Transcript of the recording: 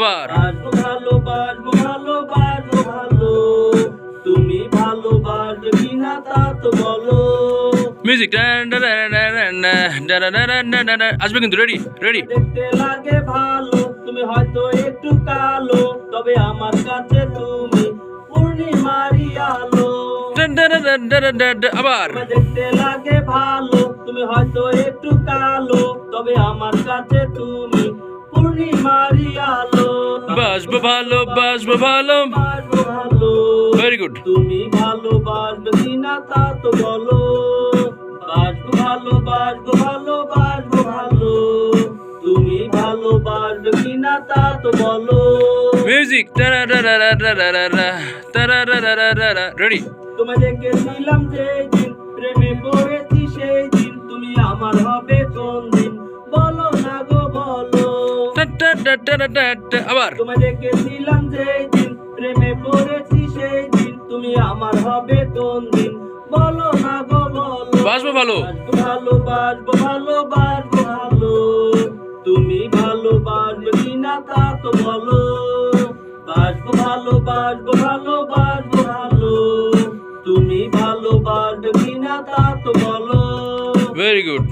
আবার বাসবো ভালো বাসবো ভালো বাসবো ভালো তুমি তা তো বলো মিউজিক আসবে কিন্তু রেডি রেডি দেখতে লাগে ভালো তুমি হয়তো একটু কালো তবে আমার কাছে তুমি পূর্ণিমারি আলো আবার দেখতে লাগে ভালো তুমি হয়তো একটু কালো তবে আমার কাছে তুমি পূর্ণিমারি আলো বাসবো ভালো বাসবো ভালো। ভেরি গুড তুমি ভালোবাসবে কিনা তা তো বলো। বাসবো ভালো বাসবো ভালো তুমি ভালোবাসবে কিনা তা তো বলো। মিউজিক রেডি তোমায় দেখেছিলাম যেই দিন প্রেমে পড়েছি সেই দিন তুমি আমার হবে কোন দিন আবার। যেই দিন প্রেমে পড়েছি সেই দিন তুমি আমার হবে কোন দিন? বলো না গো বলো। বাসবো ভালো। ভালো বাসবো ভালো বাসবো ভালো। তুমি ভালোবাসবে কিনা তা তো বলো। বাসবো ভালো বাসবো ভালো বাসবো ভালো। তুমি ভালোবাসবে কিনা তা তো বলো। Very good